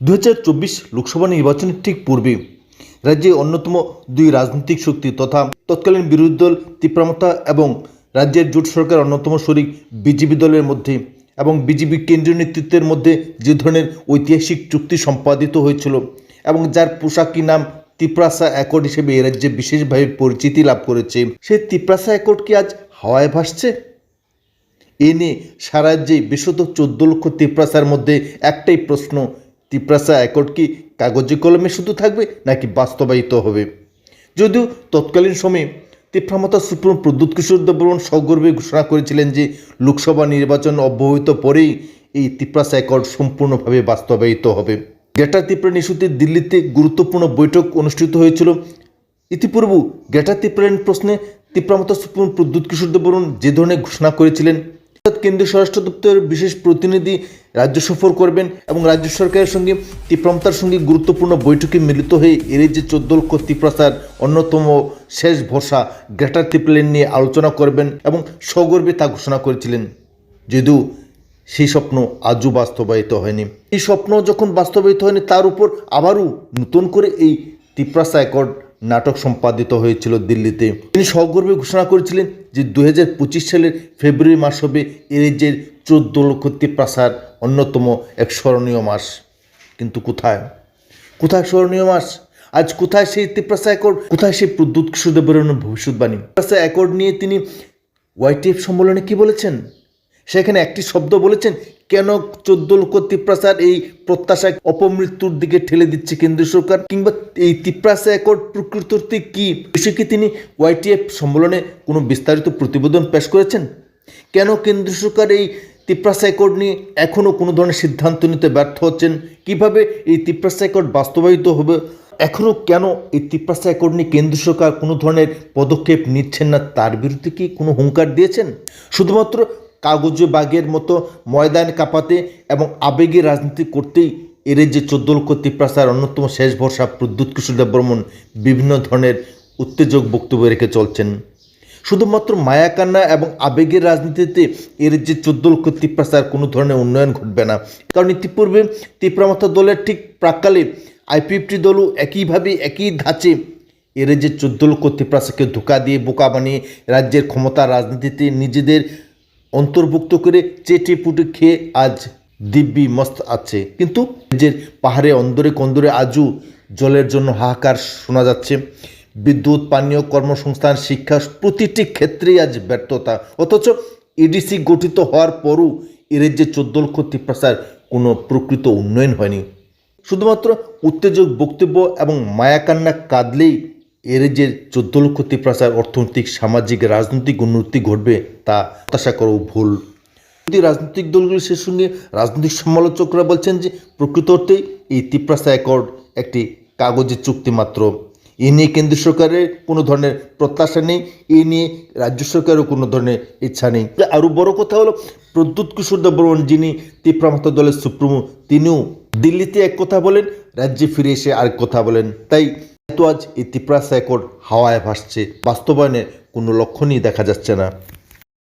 দু হাজার চব্বিশ লোকসভা নির্বাচনের ঠিক পূর্বে রাজ্যে অন্যতম দুই রাজনৈতিক শক্তি তথা তৎকালীন বিরোধী দল তীব্রামতা এবং রাজ্যের জোট সরকার অন্যতম শরিক বিজেপি দলের মধ্যে এবং বিজেপি কেন্দ্রীয় নেতৃত্বের মধ্যে যে ধরনের ঐতিহাসিক চুক্তি সম্পাদিত হয়েছিল এবং যার পোশাকি নাম তিপ্রাসা অ্যাকর্ড হিসেবে এ রাজ্যে বিশেষভাবে পরিচিতি লাভ করেছে সেই তিপ্রাসা অ্যাকর্ড কি আজ হাওয়ায় ভাসছে? এ নিয়ে সারা রাজ্যে বিশদ চোদ্দ লক্ষ তিপ্রাসার মধ্যে একটাই প্রশ্ন তিপ্রাসা অ্যাকর্ড কি কাগজে কলমে শুধু থাকবে নাকি বাস্তবায়িত হবে? যদিও তৎকালীন সময়ে তীব্রামতা সুপ্রিম প্রদ্যুৎ কিশোর দেববর্মন সগর্বে ঘোষণা করেছিলেন যে লোকসভা নির্বাচন অব্যাহত পরেই এই তিপ্রাসা অ্যাকর্ড সম্পূর্ণভাবে বাস্তবায়িত হবে। গ্রেটার ত্রিপুরা ইস্যুতে দিল্লিতে গুরুত্বপূর্ণ বৈঠক অনুষ্ঠিত হয়েছিল। ইতিপূর্বে গ্রেটার ত্রিপুরান প্রশ্নে তীব্রামতা সুপ্রিম প্রদ্যুৎ কিশোর দেববর্মন যে ধরনের ঘোষণা করেছিলেন কেন্দ্রীয় স্বরাষ্ট্র দপ্তরের বিশেষ প্রতিনিধি রাজ্য সফর করবেন এবং রাজ্য সরকারের সঙ্গে তীব্রামতার সঙ্গে গুরুত্বপূর্ণ বৈঠকে মিলিত হয়ে এর যে চোদ্দ লক্ষ তীব্রাসার অন্যতম শেষ ভরসা গ্রেটার ত্রিপুরান নিয়ে আলোচনা করবেন এবং সগর্বে তা ঘোষণা করেছিলেন। যদিও সেই স্বপ্ন আজও বাস্তবায়িত হয়নি। এই স্বপ্ন যখন বাস্তবায়িত হয়নি, তার উপর আবারও নতুন করে এই তিপ্রাসা অ্যাকর্ড নাটক সম্পাদিত হয়েছিল দিল্লিতে। তিনি সগর্বে ঘোষণা করেছিলেন যে দুই হাজার পঁচিশ সালের ফেব্রুয়ারি মাস হবে এ রাজ্যের চোদ্দ লক্ষ তিপ্রাসার অন্যতম এক স্মরণীয় মাস। কিন্তু কোথায়? কোথায় স্মরণীয় মাস? আজ কোথায় সেই তিপ্রাসা অ্যাকর্ড কোথায় সেই প্রদ্যুৎ কিশোর দেববর্মনের ভবিষ্যৎবাণী তিপ্রাসা অ্যাকর্ড নিয়ে তিনি ওয়াইটিএফ সম্মেলনে কি বলেছেন? সেখানে একটি শব্দ বলেছেন কেন চোদ্দ লক্ষ তিপ্রাসার এই প্রত্যাশা অপমৃত্যুর দিকে ঠেলে দিচ্ছে কেন্দ্রীয় সরকার? কিংবা এই তিপ্রাসা অ্যাকর্ড প্রকৃততে কি বিষয়ে কি তিনি ওয়াইটিএফ সম্মেলনে কোনো বিস্তারিত প্রতিবেদন পেশ করেছেন? কেন কেন্দ্র সরকার এই তিপ্রাসা অ্যাকর্ড নিয়ে এখনও কোনো ধরনের সিদ্ধান্ত নিতে ব্যর্থ হচ্ছেন? কীভাবে এই তিপ্রাসা অ্যাকর্ড বাস্তবায়িত হবে? এখনও কেন এই তিপ্রাসা অ্যাকর্ড নিয়ে কেন্দ্র সরকার কোনো ধরনের পদক্ষেপ নিচ্ছেন না? তার বিরুদ্ধে কি কোনো হুঙ্কার দিয়েছেন? শুধুমাত্র কাগজে বাগের মতো ময়দান কাঁপাতে এবং আবেগে রাজনীতি করতেই এর যে চোদ্দ লক্ষ তিপ্রাসার অন্যতম শেষ ভরসা প্রদ্যুৎ কিশোর দেববর্মন বিভিন্ন ধরনের উত্তেজক বক্তব্য রেখে চলছেন। শুধুমাত্র মায়াকান্না এবং আবেগের রাজনীতিতে এর যে চোদ্দ লক্ষ তিপ্রাসার কোনো ধরনের উন্নয়ন ঘটবে না। কারণ ইতিপূর্বে তিপ্রামাতা দলের ঠিক প্রাককালে আইপিএফটি দলও একইভাবে একই ধাঁচে এর যে চোদ্দ লক্ষ তিপ্রাসাকে ধোকা দিয়ে বোকা বানিয়ে রাজ্যের ক্ষমতা রাজনীতিতে নিজেদের অন্তর্ভুক্ত করে চেটে পুটে খেয়ে আজ দিব্যি মস্ত আছে। কিন্তু যে পাহাড়ে অন্দরে কন্দরে আজও জলের জন্য হাহাকার শোনা যাচ্ছে। বিদ্যুৎ, পানীয়, কর্মসংস্থান, শিক্ষা প্রতিটি ক্ষেত্রেই আজ ব্যর্থতা। অথচ এডিসি গঠিত হওয়ার পরও এর যে চোদ্দ লক্ষ তিপ্রাসার কোনো প্রকৃত উন্নয়ন হয়নি। শুধুমাত্র উত্তেজক বক্তব্য এবং মায়াকান্না কাঁদলেই এর যে চোদ্দ লক্ষ তিপ্রাসার অর্থনৈতিক, সামাজিক, রাজনৈতিক উন্নতি ঘটবে তা হতাশা করো ভুল। যদি রাজনৈতিক দলগুলি সে সঙ্গে রাজনৈতিক সমালোচকরা বলছেন যে প্রকৃত অর্থেই এই তিপ্রাসা অ্যাকর্ড একটি কাগজের চুক্তি মাত্র। এ নিয়ে কেন্দ্র সরকারের কোনো ধরনের প্রত্যাশা নেই, এ নিয়ে রাজ্য সরকারেরও কোনো ধরনের ইচ্ছা নেই। আরও বড় কথা হলো, প্রদ্যুৎ কিশোর দেববর্মন যিনি তিপ্রামতা দলের সুপ্রিমো, তিনিও দিল্লিতে এক কথা বলেন, রাজ্যে ফিরে এসে আরেক কথা বলেন। তাই এত আজ এই ত্রিপুরা অ্যাকর্ড হাওয়ায় ভাসছে। বাস্তবায়নের কোনো লক্ষণই দেখা যাচ্ছে না।